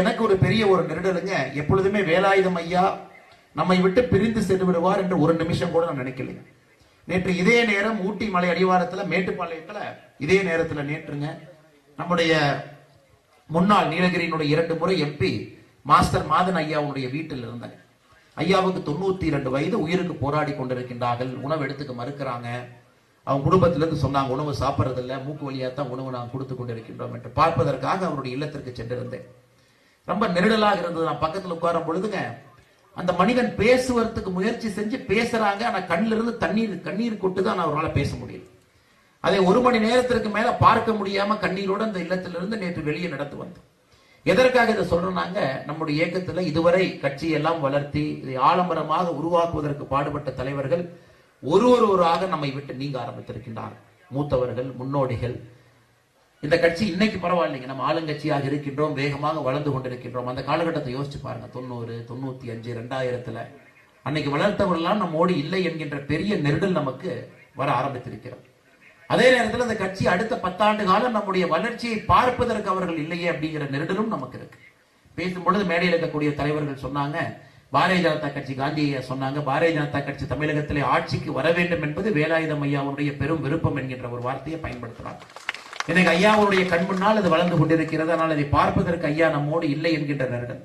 எனக்கு ஒரு பெரிய ஒரு நெருடலுங்க. எப்பொழுதுமே வேலாயுதம் ஐயா நம்மை விட்டு பிரிந்து சென்று விடுவார் என்று ஒரு நிமிஷம் கூட நான் நினைக்கலைங்க. நேற்று இதே நேரம் ஊட்டி மலை அடிவாரத்தில் மேட்டுப்பாளையத்தில் இதே நேரத்தில் நேற்றுங்க நம்முடைய முன்னாள் நீலகிரியினுடைய இரண்டு முறை எம்பி மாஸ்டர் மாதன் ஐயாவுடைய வீட்டில் இருந்தாங்க ஐயாவுக்கு தொண்ணூத்தி இரண்டு வயது உயிருக்கு போராடி கொண்டிருக்கின்றார்கள். உணவு எடுத்துக்க மறுக்கிறாங்க. அவங்க குடும்பத்திலிருந்து சொன்னாங்க உணவு சாப்பிட்றதில்ல. மூக்கு வழியாக தான் உணவு நாங்கள் கொடுத்து கொண்டிருக்கின்றோம் என்று. பார்ப்பதற்காக அவருடைய இல்லத்திற்கு சென்றிருந்தேன். ரொம்ப நெருடலாக இருந்தது. நான் பக்கத்தில் உட்காரும் பொழுதுங்க அந்த மனிதன் பேசுவதற்கு முயற்சி செஞ்சு பேசுறாங்க. ஆனா கண்ணில இருந்து தண்ணீர் கண்ணீர் கொட்டு தான் அவரால் பேச முடியல. அதை ஒரு மணி நேரத்திற்கு மேல பார்க்க முடியாம கண்ணீரோட அந்த இல்லத்திலிருந்து நேற்று வெளியே நடந்து வந்தோம். எதற்காக இதை சொல்றோம்னாங்க நம்முடைய இயக்கத்துல இதுவரை கட்சியெல்லாம் வளர்த்தி இதை ஆலம்பரமாக உருவாக்குவதற்கு பாடுபட்ட தலைவர்கள் ஒரு ஒருவராக நம்மை விட்டு நீங்க ஆரம்பித்திருக்கின்றார் மூத்தவர்கள் முன்னோடிகள் இந்த கட்சி இன்னைக்கு பரவாயில்லைங்க. நம்ம ஆளுங்கட்சியாக இருக்கின்றோம் வேகமாக வளர்ந்து கொண்டிருக்கின்றோம். அந்த காலகட்டத்தை யோசிச்சு பாருங்க. தொண்ணூறு தொண்ணூத்தி அஞ்சு ரெண்டாயிரத்துல அன்னைக்கு வளர்த்தவர்கள்லாம் நம்மோடு இல்லை என்கின்ற பெரிய நெருடல் நமக்கு வர ஆரம்பித்திருக்கிறோம் அதே நேரத்தில் அந்த கட்சி அடுத்த பத்தாண்டு காலம் நம்முடைய வளர்ச்சியை பார்ப்பதற்கு அவர்கள் இல்லையே அப்படிங்கிற நெருடலும் நமக்கு இருக்கு. பேசும் பொழுது மேடையில் இருக்கக்கூடிய தலைவர்கள் சொன்னாங்க பாரதிய ஜனதா கட்சி காந்தியை சொன்னாங்க பாரதிய ஜனதா கட்சி தமிழகத்திலே ஆட்சிக்கு வர வேண்டும் என்பது வேலாயுதம் ஐயாவுடைய பெரும் விருப்பம் என்கின்ற ஒரு வார்த்தையை பயன்படுத்துறாங்க. எனக்கு ஐயாவுடைய கண் முன்னால் அது வளர்ந்து கொண்டிருக்கிறது. ஆனால் அதை பார்ப்பதற்கு ஐயா நம்மோடு இல்லை என்கின்ற நெருடல்.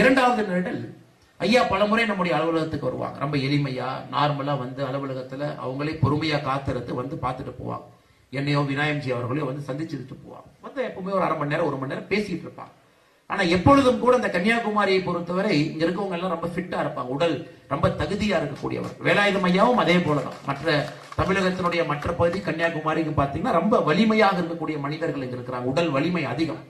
இரண்டாவது நெருடல் ஐயா பலமுறை நம்முடைய அலுவலகத்துக்கு வருவாங்க. ரொம்ப எளிமையா நார்மலா வந்து அலுவலகத்துல அவங்களே பொறுமையா காத்திருந்து வந்து பார்த்துட்டு போவாங்க. என்னையோ விநாயகம்ஜி அவர்களையோ வந்து சந்திச்சுட்டு போவாங்க. வந்து எப்பவுமே ஒரு அரை மணி நேரம் ஒரு மணி நேரம் பேசிட்டு இருப்பாங்க. ஆனா எப்பொழுதும் கூட இந்த கன்னியாகுமரியை பொறுத்தவரை இங்க இருக்கவங்க எல்லாம் ரொம்ப ஃபிட்டா இருப்பாங்க. உடல் ரொம்ப தகுதியா இருக்கக்கூடியவர் வேலாயுதம் ஐயாவும் அதே போலதான். மற்ற தமிழகத்தினுடைய மற்ற பகுதி கன்னியாகுமரிக்கு பாத்தீங்கன்னா ரொம்ப வலிமையாக இருக்கக்கூடிய மனிதர்கள் இங்க இருக்கிறாங்க. உடல் வலிமை அதிகம்.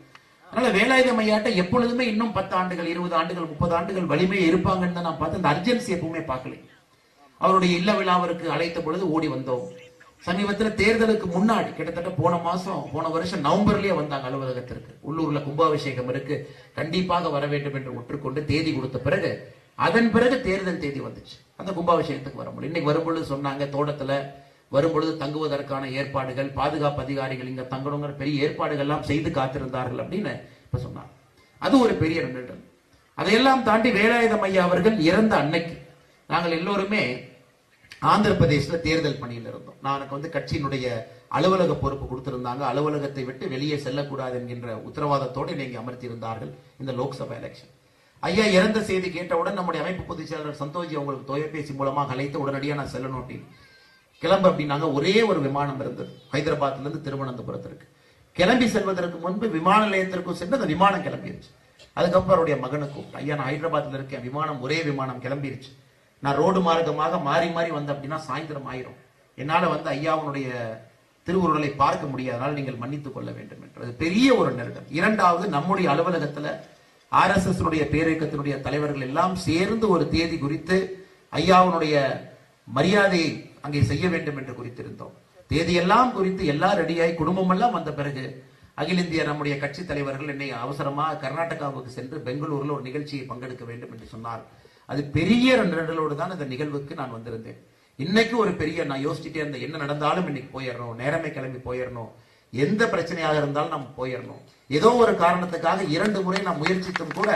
அதனால வேலாயுத மையாட்ட எப்பொழுதுமே இன்னும் பத்து ஆண்டுகள் இருபது ஆண்டுகள் முப்பது ஆண்டுகள் வலிமையை இருப்பாங்கன்னு தான் நான் பார்த்து அந்த அர்ஜென்சி எப்பவுமே பார்க்கல. அவருடைய இல்ல விழாவிற்கு அழைத்த பொழுது ஓடி வந்தோம். சமீபத்தில் தேர்தலுக்கு முன்னாடி கிட்டத்தட்ட போன மாசம் போன வருஷம் நவம்பர்லயே வந்தாங்க அலுவலகத்திற்கு. உள்ளூர்ல கும்பாபிஷேகம் இருக்கு. கண்டிப்பாக வர வேண்டும் என்று ஒற்றுக்கொண்டு தேதி கொடுத்த பிறகு அதன் பிறகு தேர்தல் தேதி வந்துச்சு. அந்த கும்பாபிஷேகத்துக்கு வர முடியும் இன்னைக்கு வரும்பொழுது சொன்னாங்க தோட்டத்தில் வரும்பொழுது தங்குவதற்கான ஏற்பாடுகள் பாதுகாப்பு அதிகாரிகள் இங்கே தங்கணுங்கிற பெரிய ஏற்பாடுகள் எல்லாம் செய்து காத்திருந்தார்கள் அப்படின்னு இப்போ சொன்னாங்க. அது ஒரு பெரிய நின்று அதையெல்லாம் தாண்டி வேலாயுதம் ஐயா அவர்கள் இறந்த அன்னைக்கு நாங்கள் எல்லோருமே ஆந்திர பிரதேசத்தில் தேர்தல் பணியில் இருந்தோம். நான் எனக்கு வந்து கட்சியினுடைய அலுவலக பொறுப்பு கொடுத்திருந்தாங்க. அலுவலகத்தை விட்டு வெளியே செல்லக்கூடாது என்கின்ற உத்தரவாதத்தோடு இன்னைக்கு இங்கே அமர்த்தியிருந்தார்கள் இந்த லோக்சபா எலெக்ஷன் ஐயா இறந்த செய்தி கேட்டவுடன் நம்முடைய அமைப்பு பொதுச் செயலாளர் சந்தோஷ் அவங்களுக்கு தொலைபேசி மூலமாக அழைத்து உடனடியாக நான் செல்லணும் அப்படின்னு கிளம்பு அப்படின்னாங்க. ஒரே ஒரு விமானம் இருந்தது. ஹைதராபாத்லேருந்து திருவனந்தபுரத்திற்கு. கிளம்பி செல்வதற்கு முன்பு விமான நிலையத்திற்கும் சென்று அந்த விமானம் கிளம்பிருச்சு. அதுக்கப்புறம் அவருடைய மகனுக்கும் ஐயா நான் ஹைதராபாத்தில் இருக்கேன். விமானம் ஒரே விமானம் கிளம்பிருச்சு. நான் ரோடு மார்க்கமாக மாறி மாறி வந்தேன் அப்படின்னா சாயந்தரம் ஆயிரும். என்னால் வந்து ஐயாவுடைய திருவுருளை பார்க்க முடியாதனால் நீங்கள் மன்னித்துக் கொள்ள வேண்டும் என்றது பெரிய ஒரு நெருக்கம். இரண்டாவது நம்முடைய அலுவலகத்தில் ஆர் எஸ் எஸ் பேரியக்கத்தினுடைய தலைவர்கள் எல்லாம் சேர்ந்து ஒரு தேதி குறித்து ஐயாவுடைய மரியாதையை அங்கே செய்ய வேண்டும் என்று குறித்திருந்தோம். தேதியெல்லாம் குறித்து எல்லாம் ரெடியாகி குடும்பம் எல்லாம் வந்த பிறகு அகில இந்திய நம்முடைய கட்சி தலைவர்கள் என்னை அவசரமாக கர்நாடகாவுக்கு சென்று பெங்களூர்ல ஒரு நிகழ்ச்சியை பங்கெடுக்க வேண்டும் என்று சொன்னார். அது பெரிய நிரடலோடு தான் இந்த நிகழ்வுக்கு நான் வந்திருந்தேன். இன்னைக்கு ஒரு பெரிய நான் யோசிச்சுட்டே இருந்தேன் என்ன நடந்தாலும் இன்னைக்கு போயிடணும் நேரமே கிளம்பி போயிடணும். எந்த பிரச்சனையாக இருந்தாலும் நம்ம போயிடணும். ஏதோ ஒரு காரணத்துக்காக இரண்டு முறை நாம் முயற்சித்தும் கூட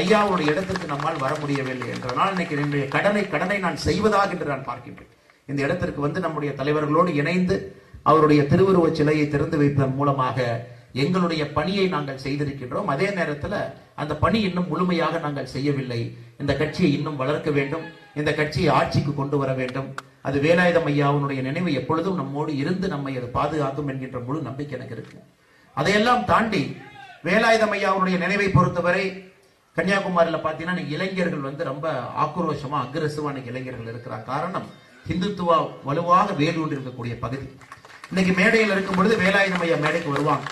ஐயாவுடைய இடத்திற்கு நம்மால் வர முடியவில்லை என்றனால் இன்னைக்கு என்னுடைய கடனை கடனை நான் செய்வதாக என்று நான் பார்க்கின்றேன். இந்த இடத்திற்கு வந்து நம்முடைய தலைவர்களோடு இணைந்து அவருடைய திருவுருவச் சிலையை திறந்து வைப்பதன் மூலமாக எங்களுடைய பணியை நாங்கள் செய்திருக்கின்றோம். அதே நேரத்தில் அந்த பணி இன்னும் முழுமையாக நாங்கள் செய்யவில்லை. இந்த கட்சியை இன்னும் வளர்க்க வேண்டும். இந்த கட்சியை ஆட்சிக்கு கொண்டு வர வேண்டும். அது வேலாயுதம் ஐயாவுடைய நினைவு எப்பொழுதும் நம்மோடு இருந்து நம்மை அது பாதுகாக்கும் என்கின்ற முழு நம்பிக்கை எனக்கு இருக்கு. அதையெல்லாம் தாண்டி வேலாயுதம் ஐயாவுடைய நினைவை பொறுத்தவரை கன்னியாகுமரியில் பார்த்தீங்கன்னா இளைஞர்கள் வந்து ரொம்ப ஆக்ரோஷமா அக்ரஸிவா இளைஞர்கள் இருக்கிறார் காரணம் ஹிந்துத்துவா வலுவாக வேலூர் இருக்கக்கூடிய பகுதி. இன்னைக்கு மேடையில் இருக்கும் பொழுது வேலாயுதம் ஐயா மேடைக்கு வருவாங்க.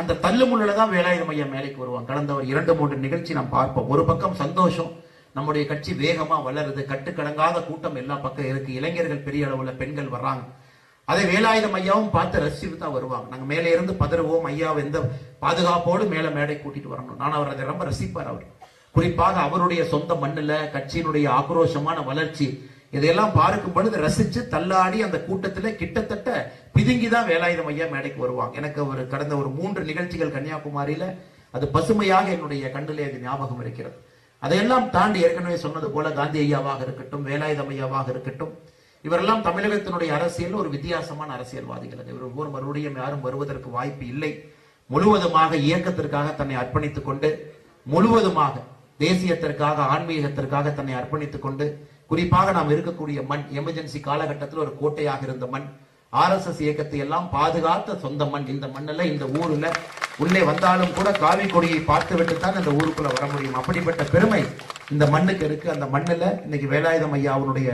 அந்த தள்ளுமுள்ளில தான் வேலாயுதம் ஐயா மேடைக்கு வருவாங்க. கடந்த ஒரு இரண்டு மூன்று நிகழ்ச்சி நாம் பார்ப்போம். ஒரு பக்கம் சந்தோஷம் நம்முடைய கட்சி வேகமா வளருது. கட்டுக்கடங்காத கூட்டம் எல்லா பக்கம் இருக்கு. இளைஞர்கள் பெரிய அளவுல பெண்கள் வர்றாங்க. அதை வேலாயுதம் ஐயாவும் பார்த்து ரசித்து தான் வருவாங்க. நாங்க மேலே இருந்து பதறுவோம். ஐயாவை எந்த பாதுகாப்போடு மேல மேடை கூட்டிட்டு வரணும். நான் அவர் அதை ரொம்ப ரசிப்பார் அவர். குறிப்பாக அவருடைய சொந்த மண்ணில் கட்சியினுடைய ஆக்ரோஷமான வளர்ச்சி இதையெல்லாம் பார்க்கும் பொழுது ரசிச்சு தள்ளாடி அந்த கூட்டத்தில் கிட்டத்தட்ட பிதுங்கி தான் வேலாயுதம் ஐயா மேடைக்கு வருவாங்க. எனக்கு ஒரு கடந்த ஒரு மூன்று நிகழ்ச்சிகள் கன்னியாகுமரியில அது பசுமையாக என்னுடைய கண்ணிலே அது ஞாபகம் இருக்கிறது. அதையெல்லாம் தாண்டி ஏற்கனவே சொன்னது போல காந்தி ஐயாவாக இருக்கட்டும் வேலாயுதம் ஐயாவாக இருக்கட்டும் இவரெல்லாம் தமிழகத்தினுடைய அரசியல் ஒரு வித்தியாசமான அரசியல்வாதிகள். இவர் ஒவ்வொரு மறுபடியும் யாரும் வருவதற்கு வாய்ப்பு இல்லை. முழுவதுமாக இயக்கத்திற்காக தன்னை அர்ப்பணித்துக் கொண்டு முழுவதுமாக தேசியத்திற்காக ஆன்மீகத்திற்காக தன்னை அர்ப்பணித்துக் கொண்டு குறிப்பாக நாம் இருக்கக்கூடிய மண் எமர்ஜென்சி காலகட்டத்தில் ஒரு கோட்டையாக இருந்த மண் ஆர்எஸ்எஸ் இயக்கத்தை எல்லாம் பாதுகாத்த சொந்த மண். இந்த மண்ணில் இந்த ஊரில் உள்ளே வந்தாலும் கூட காவி கொடியை பார்த்து தான் இந்த ஊருக்குள்ள வர முடியும். அப்படிப்பட்ட பெருமை இந்த மண்ணுக்கு இருக்கு. அந்த மண்ணில் இன்னைக்கு வேலாயுதம் ஐயா அவருடைய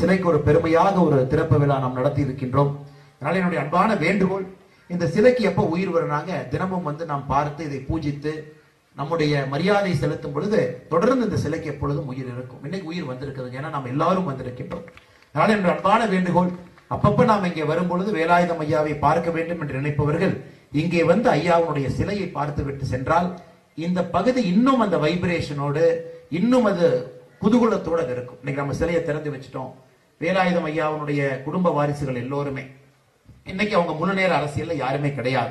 சிலைக்கு ஒரு பெருமையாக ஒரு திறப்பு விழா நாம் நடத்தி இருக்கின்றோம். அதனால என்னுடைய அன்பான வேண்டுகோள் இந்த சிலைக்கு எப்போ உயிர் வருனாங்க தினமும் வந்து நாம் பார்த்து இதை பூஜித்து நம்முடைய மரியாதை செலுத்தும் பொழுது தொடர்ந்து இந்த சிலைக்கு எப்பொழுதும் உயிர் இருக்கும். இன்னைக்கு உயிர் வந்திருக்குது ஏன்னா நாம் எல்லாரும் வந்திருக்கின்றோம். அதனால என்னுடைய அன்பான வேண்டுகோள் அப்பப்ப நாம் இங்கே வரும்பொழுது வேலாயுதம் ஐயாவை பார்க்க வேண்டும் என்று நினைப்பவர்கள் இங்கே வந்து ஐயாவுடைய சிலையை பார்த்துவிட்டு சென்றால் இந்த பகுதி இன்னும் அந்த வைப்ரேஷனோடு இன்னும் அது புதுகுலத்தோடு இருக்கும். இன்னைக்கு நம்ம சிலையை திறந்து வச்சுட்டோம். வேலாயுதம் ஐயாவுடைய குடும்ப வாரிசுகள் எல்லோருமே. இன்னைக்கு அவங்க முழு நேர அரசியல்ல யாருமே கிடையாது.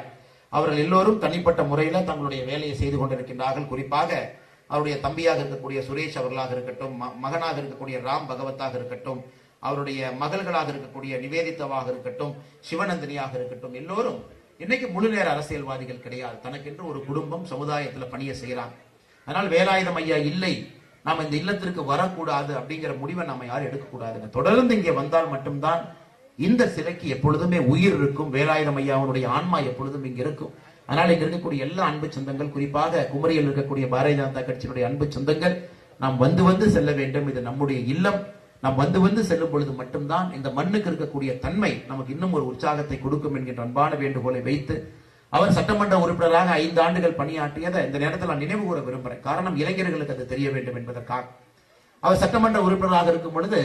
அவர்கள் எல்லோரும் தனிப்பட்ட முறையில தங்களுடைய வேலையை செய்து கொண்டிருக்கின்றார்கள். குறிப்பாக அவருடைய தம்பியாக இருக்கக்கூடிய சுரேஷ் அவர்களாக இருக்கட்டும் ம- மகனாக இருக்கக்கூடிய ராம் பகவத்தாக இருக்கட்டும் அவருடைய மகள்களாக இருக்கக்கூடிய நிவேதித்தவாக இருக்கட்டும் சிவநந்தினியாக இருக்கட்டும் எல்லோரும் இன்னைக்கு முழு நேர அரசியல்வாதிகள் கிடையாது. தனக்கென்று ஒரு குடும்பம் சமுதாயத்துல பணியை செய்யறாங்க அதனால் வேலாயுதம் ஐயா இல்லை நாம் இந்த இல்லத்திற்கு வரக்கூடாது அப்படிங்கிற முடிவை நம்ம யாரும் எடுக்கக்கூடாதுங்க. தொடர்ந்து இங்கே வந்தால் மட்டும்தான் இந்த சிலைக்கு எப்பொழுதுமே உயிர் இருக்கும். வேலாயுதம் ஐயாவுடைய ஆன்மா எப்பொழுதும் இங்க இருக்கும். அதனால் இங்க இருக்கக்கூடிய எல்லா அன்பு சொந்தங்கள் குறிப்பாக குமரியில் இருக்கக்கூடிய பாரதிய ஜனதா கட்சியினுடைய அன்பு சொந்தங்கள் நாம் வந்து வந்து செல்ல வேண்டும். இது நம்முடைய இல்லம். நாம் வந்து வந்து செல்லும் பொழுது மட்டும்தான் இந்த மண்ணுக்கு இருக்கக்கூடிய தன்மை நமக்கு இன்னும் ஒரு உற்சாகத்தை கொடுக்கும் என்கின்ற அன்பான வேண்டுகோளை வைத்து அவர் சட்டமன்ற உறுப்பினராக ஐந்து ஆண்டுகள் பணியாற்றியதை இந்த நேரத்தில் நான் நினைவு கூற விரும்புகிறேன் காரணம் இளைஞர்களுக்கு அது தெரிய வேண்டும் என்பதற்காக. அவர் சட்டமன்ற உறுப்பினராக இருக்கும் பொழுது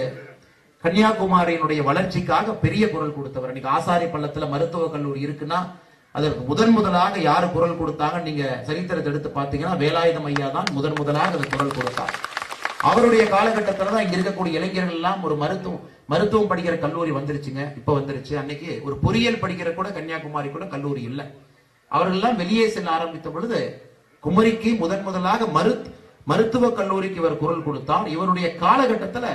கன்னியாகுமரியினுடைய வளர்ச்சிக்காக பெரிய குரல் கொடுத்தவர். இன்னைக்கு ஆசாரி பள்ளத்துல மருத்துவக் கல்லூரி இருக்குன்னா அதற்கு முதன் முதலாக யாரு குரல் கொடுத்தாங்க நீங்க சரித்திரத்தை எடுத்து பார்த்தீங்கன்னா வேலாயுதம் ஐயா தான் முதன் முதலாக அது குரல் கொடுத்தார். அவருடைய காலகட்டத்தில் தான் இங்க இருக்கக்கூடிய இளைஞர்கள் எல்லாம் ஒரு மருத்துவம் மருத்துவம் படிக்கிற கல்லூரி வந்துருச்சுங்க. இப்ப வந்துருச்சு. அன்னைக்கு ஒரு பொறியியல் படிக்கிற கூட கன்னியாகுமரி கூட கல்லூரி இல்லை. அவர்கள் எல்லாம் வெளியே செல்ல ஆரம்பித்த பொழுது குமரிக்கு முதன் முதலாக மரு மருத்துவக் கல்லூரிக்கு இவர் குரல் கொடுத்தார். இவருடைய காலகட்டத்துல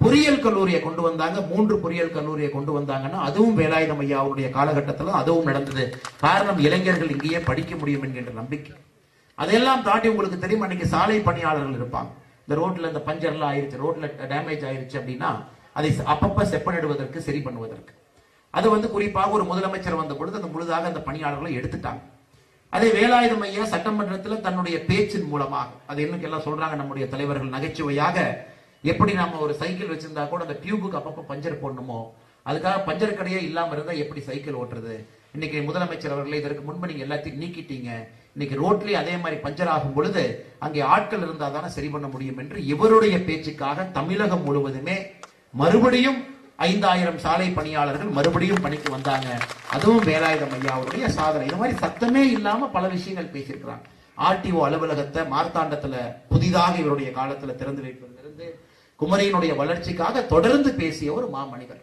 பொறியியல் கல்லூரியை கொண்டு வந்தாங்க. மூன்று பொறியியல் கல்லூரியை கொண்டு வந்தாங்கன்னா அதுவும் வேலாயுதம் ஐயா அவருடைய காலகட்டத்துல அதுவும் நடந்தது. காரணம் இளைஞர்கள் இங்கேயே படிக்க முடியும் என்கின்ற நம்பிக்கை. அதையெல்லாம் தாண்டி உங்களுக்கு தெரியும் அன்னைக்கு சாலை பணியாளர்கள் இருப்பாங்க. இந்த ரோட்ல இந்த பஞ்சர்லாம் ஆயிருச்சு ரோட்ல டேமேஜ் ஆயிருச்சு அப்படின்னா அதை அப்பப்ப செப்பனிடுவதற்கு சரி பண்ணுவதற்கு. அது வந்து குறிப்பாக ஒரு முதலமைச்சர் வந்த பொழுது அந்த முழுதாக அந்த பணியாளர்களை எடுத்துட்டாங்க. அதே வேலாயுதம் ஐயா சட்டமன்றத்தில் தன்னுடைய பேச்சின் மூலமாக அது இன்னும் எல்லாம் சொல்றாங்க நம்முடைய தலைவர்கள் நகைச்சுவையாக எப்படி நாம ஒரு சைக்கிள் வச்சிருந்தா கூட அந்த டியூபுக்கு அப்பப்ப பஞ்சர் போடணுமோ அதுக்காக பஞ்சர் கடையே இல்லாம இருந்தா எப்படி சைக்கிள் ஓட்டுறது? இன்னைக்கு முதலமைச்சர் அவர்களை இதற்கு முன்பு நீங்க எல்லாத்தையும் நீக்கிட்டீங்க. இன்னைக்கு ரோட்லயே அதே மாதிரி பஞ்சர் ஆகும் பொழுது அங்கே ஆட்கள் இருந்தால் தானே சரி பண்ண முடியும் என்று இவருடைய பேச்சுக்காக தமிழகம் முழுவதுமே மறுபடியும் ஐந்தாயிரம் சாலை பணியாளர்கள் மறுபடியும் பணிக்கு வந்தாங்க. அதுவும் வேலாயுதம் ஐயாவுடைய சாதனை. இது மாதிரி சத்தமே இல்லாம பல விஷயங்கள் பேசியிருக்கிறாங்க. ஆர்டிஓ அலுவலகத்தை மார்த்தாண்டத்துல புதிதாக இவருடைய காலத்துல திறந்து வைப்பதிலிருந்து குமரியினுடைய வளர்ச்சிக்காக தொடர்ந்து பேசிய ஒரு மாமனிதர்.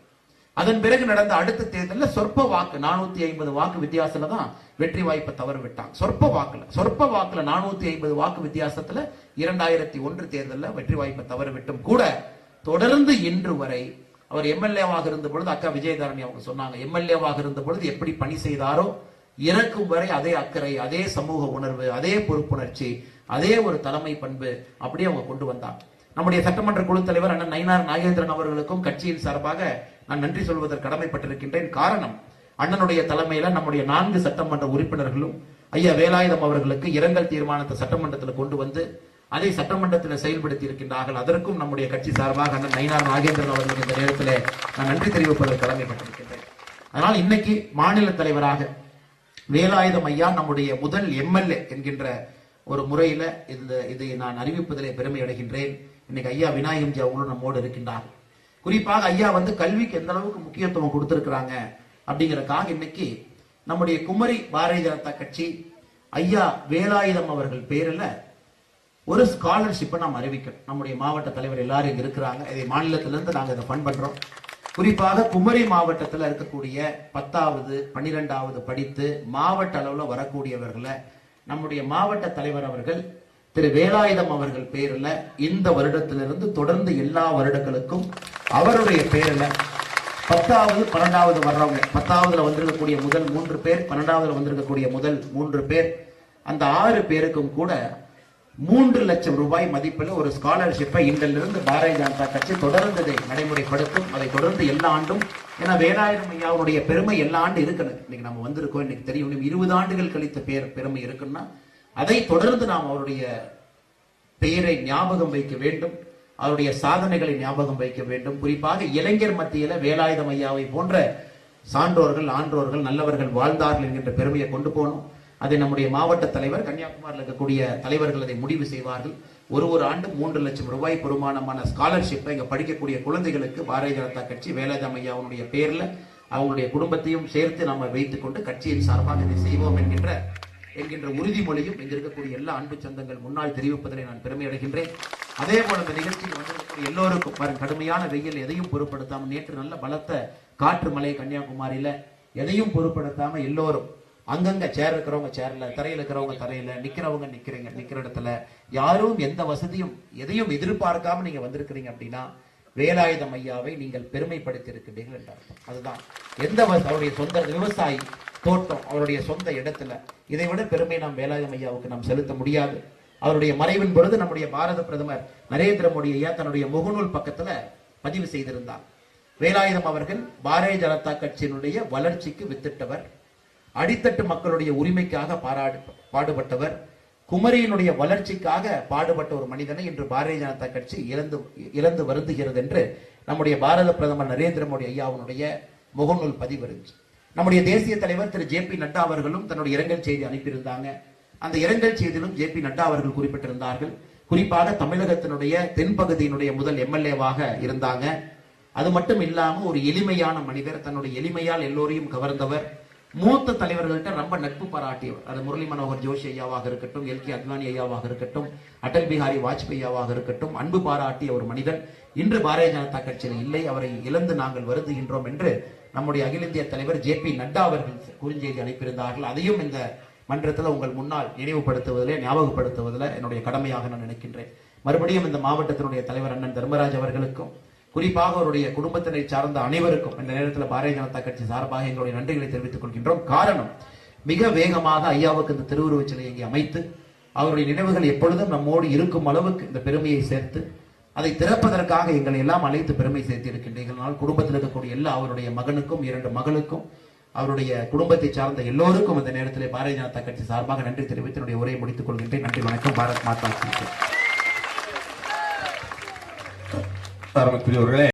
அதன் பிறகு நடந்த அடுத்த தேர்தலில் சொற்ப வாக்கு நானூத்தி ஐம்பது வாக்கு வித்தியாசத்துல தான் வெற்றி வாய்ப்பை தவறு விட்டாங்க. சொற்ப வாக்குல சொற்ப வாக்குல நானூத்தி ஐம்பது வாக்கு வித்தியாசத்துல இரண்டாயிரத்தி ஒன்று தேர்தலில் வெற்றி வாய்ப்பை தவறு விட்டும் கூட தொடர்ந்து இன்று வரை அவர் எம்எல்ஏவாக இருந்த பொழுது அக்கா விஜயதாரணி அவங்க சொன்னாங்க எம்எல்ஏவாக இருந்த பொழுது எப்படி பணி செய்தாரோ இறக்கும் வரை அதே அக்கறை அதே சமூக உணர்வு அதே பொறுப்புணர்ச்சி அதே ஒரு தலைமை பண்பு அப்படியே அவங்க கொண்டு வந்தாங்க. நம்முடைய சட்டமன்ற குழு தலைவர் அண்ணன் நயினார் நாகேந்திரன் அவர்களுக்கும் கட்சியின் சார்பாக நான் நன்றி சொல்வதற்கு கடமைப்பட்டிருக்கின்றேன். காரணம் அண்ணனுடைய தலைமையில நம்முடைய நான்கு சட்டமன்ற உறுப்பினர்களும் ஐயா வேலாயுதம் அவர்களுக்கு இரங்கல் தீர்மானத்தை சட்டமன்றத்தில் கொண்டு வந்து அதை சட்டமன்றத்தில் செயல்படுத்தி இருக்கின்றார்கள் அதற்கும் நம்முடைய கட்சி சார்பாக அண்ணன் நயினார் நாகேந்திரன் அவர்களுக்கு இந்த நேரத்தில் நான் நன்றி தெரிவிப்பதற்கு கடமைப்பட்டிருக்கின்றேன். அதனால் இன்னைக்கு மாநில தலைவராக வேலாயுதம் ஐயா நம்முடைய முதல் எம்எல்ஏ என்கின்ற ஒரு முறையில இந்த இதை நான் அறிவிப்பதிலே பெருமை அடைகின்றேன். இன்னைக்கு ஐயா விநாயகம் ஜி அவங்களும் நம்மோடு இருக்கின்றார் குறிப்பாக ஐயா வந்து கல்விக்கு எந்த அளவுக்கு முக்கியத்துவம் கொடுத்திருக்கிறாங்க அப்படிங்கிறக்காக இன்னைக்கு நம்முடைய குமரி பாரதிய ஜனதா கட்சி ஐயா வேலாயுதம் அவர்கள் பேரில் ஒரு ஸ்காலர்ஷிப்பை நாம் அறிவிக்கணும். நம்முடைய மாவட்ட தலைவர் எல்லாரும் இங்கே இருக்கிறாங்க. இதை மாநிலத்திலேருந்து நாங்கள் இதை ஃபண்ட் பண்ணுறோம் குறிப்பாக குமரி மாவட்டத்தில் இருக்கக்கூடிய பத்தாவது பன்னிரெண்டாவது படித்து மாவட்ட அளவில் வரக்கூடியவர்களை நம்முடைய மாவட்ட தலைவர் அவர்கள் திரு வேலாயுதம் அவர்கள் பேர்ல இந்த வருடத்திலிருந்து தொடர்ந்து எல்லா வருடங்களுக்கும் அவருடைய பேர்ல பத்தாவது பன்னெண்டாவது வர்றவங்க பத்தாவதுல வந்திருக்கக்கூடிய முதல் மூன்று பேர் பன்னெண்டாவதுல வந்திருக்கக்கூடிய முதல் மூன்று பேர் அந்த ஆறு பேருக்கும் கூட மூன்று லட்சம் ரூபாய் மதிப்பில் ஒரு ஸ்காலர்ஷிப்பை இன்றிலிருந்து பாரதிய ஜனதா கட்சி தொடர்ந்து இதை நடைமுறைப்படுத்தும். அதை தொடர்ந்து எல்லா ஆண்டும் ஏன்னா வேலாயுதம் ஐயாவுடைய பெருமை எல்லா ஆண்டு இருக்கணும். இன்னைக்கு நம்ம வந்திருக்கோம் இன்னைக்கு தெரியும். இருபது ஆண்டுகள் கழித்த பேர் பெருமை இருக்குன்னா அதை தொடர்ந்து நாம் அவருடைய பெயரை ஞாபகம் வைக்க வேண்டும். அவருடைய சாதனைகளை ஞாபகம் வைக்க வேண்டும். குறிப்பாக இளைஞர் மத்தியில வேலாயுதம் ஐயாவை போன்ற சான்றோர்கள் ஆன்றோர்கள் நல்லவர்கள் வாழ்ந்தார்கள் என்கின்ற பெருமையை கொண்டு போகணும். அதை நம்முடைய மாவட்ட தலைவர் கன்னியாகுமரியில் இருக்கக்கூடிய தலைவர்கள் அதை முடிவு செய்வார்கள். ஒரு ஒரு ஆண்டு மூன்று லட்சம் ரூபாய் பெருமானமான ஸ்காலர்ஷிப்பை இங்கே படிக்கக்கூடிய குழந்தைகளுக்கு பாரதிய ஜனதா கட்சி வேலாயுதம் ஐயாவுடைய பேரில் அவங்களுடைய குடும்பத்தையும் சேர்த்து நம்ம வைத்துக்கொண்டு கட்சியின் சார்பாக இதை செய்வோம் என்கின்ற என்கின்ற உறுதிமொழியும் இங்க இருக்கக்கூடிய எல்லா அன்பு சொந்தங்கள் முன்னால் தெரிவிப்பதில் நான் பெருமை அடைகின்றேன். அதே போல இந்த நிகழ்ச்சியில் வந்திருக்கக்கூடிய எல்லோருக்கும் பாருங்க கடுமையான வெயில் எதையும் பொருட்படுத்தாம நேற்று நல்ல பலத்த காற்று மலை கன்னியாகுமரியில எதையும் பொருட்படுத்தாம எல்லோரும் அங்கங்க சேர் இருக்கிறவங்க சேர்ல தரையில இருக்கிறவங்க தரையில நிக்கிறவங்க நிக்கிறீங்க நிக்கிற இடத்துல யாரும் எந்த வசதியும் எதையும் எதிர்பார்க்காம நீங்க வந்திருக்கிறீங்க அப்படின்னா வேலாயுதம் ஐயாவை நீங்கள் பெருமைப்படுத்தி இருக்கிறீர்கள் என்ற அர்த்தம். அதுதான். எந்த அவருடைய சொந்த விவசாயி தோட்டம் அவருடைய சொந்த இடத்துல. இதை விட பெருமை நாம் வேலாயுதம் ஐயாவுக்கு நாம் செலுத்த முடியாது. அவருடைய மறைவின் பொழுது நம்முடைய பாரத பிரதமர் நரேந்திர மோடி ஐயா தன்னுடைய முகநூல் பக்கத்துல பதிவு செய்திருந்தார். வேலாயுதம் அவர்கள் பாரதிய ஜனதா கட்சியினுடைய வளர்ச்சிக்கு வித்திட்டவர். அடித்தட்டு மக்களுடைய உரிமைக்காக பாராடு பாடுபட்டவர். குமரியினுடைய வளர்ச்சிக்காக பாடுபட்ட ஒரு மனிதனை இன்று பாரதிய ஜனதா கட்சி இழந்து இழந்து வருந்துகிறது என்று நம்முடைய பாரத பிரதமர் நரேந்திர மோடி ஐயாவுடைய முகநூல் பதிவு இருந்துச்சு. நம்முடைய தேசிய தலைவர் திரு ஜே பி நட்டா அவர்களும் தன்னுடைய இரங்கல் செய்தி அனுப்பியிருந்தாங்க. அந்த இரங்கல் செய்தியிலும் ஜே பி நட்டா அவர்கள் குறிப்பிட்டிருந்தார்கள். குறிப்பாக தமிழகத்தினுடைய தென்பகுதியினுடைய முதல் எம்எல்ஏவாக இருந்தாங்க. அது மட்டும் இல்லாம ஒரு எளிமையான மனிதர் தன்னுடைய எளிமையால் எல்லோரையும் கவர்ந்தவர் மூத்த தலைவர்கள்ட்ட ரொம்ப நட்பு பாராட்டியவர். அது முரளி மனோகர் ஜோஷி ஐயாவாக இருக்கட்டும் எல் கே அத்வானி ஐயாவாக இருக்கட்டும் அடல் பிஹாரி வாஜ்பாய் ஐயாவாக இருக்கட்டும் அன்பு பாராட்டிய ஒரு மனிதன். இன்று பாரதிய ஜனதா கட்சியில் இல்லை அவரை இழந்து நாங்கள் வருந்துகின்றோம் என்று நம்முடைய அகில இந்திய தலைவர் ஜே பி நட்டா அவர்கள் குறுஞ்செய்தி அனுப்பியிருந்தார்கள். அதையும் இந்த மன்றத்தில் உங்கள் முன்னால் நினைவுபடுத்துவதிலே ஞாபகப்படுத்துவதில் என்னுடைய கடமையாக நான் நினைக்கின்றேன். மறுபடியும் இந்த மாவட்டத்தினுடைய தலைவர் அண்ணன் தர்மராஜ் அவர்களுக்கும் குறிப்பாக அவருடைய குடும்பத்தினை சார்ந்த அனைவருக்கும் இந்த நேரத்தில் பாரதிய ஜனதா கட்சி சார்பாக எங்களுடைய நன்றிகளை தெரிவித்துக் கொள்கின்றோம். காரணம் மிக வேகமாக ஐயாவுக்கு இந்த திருவுருவச் சிலையை அமைத்து அவருடைய நினைவுகள் எப்பொழுதும் நம்மோடு இருக்கும் அளவுக்கு இந்த பெருமையை சேர்த்து அதை திறப்பதற்காக எங்களை எல்லாம் அழைத்து பெருமை சேர்த்திருக்கின்றீர்கள் குடும்பத்தில் இருக்கக்கூடிய எல்லா அவருடைய மகனுக்கும் இரண்டு மகளுக்கும் அவருடைய குடும்பத்தை சார்ந்த எல்லோருக்கும் இந்த நேரத்தில் பாரதிய ஜனதா கட்சி சார்பாக நன்றி தெரிவித்து என்னுடைய உரையை முடித்துக் கொள்கின்றேன். நன்றி வணக்கம். பாரத் மாதா கி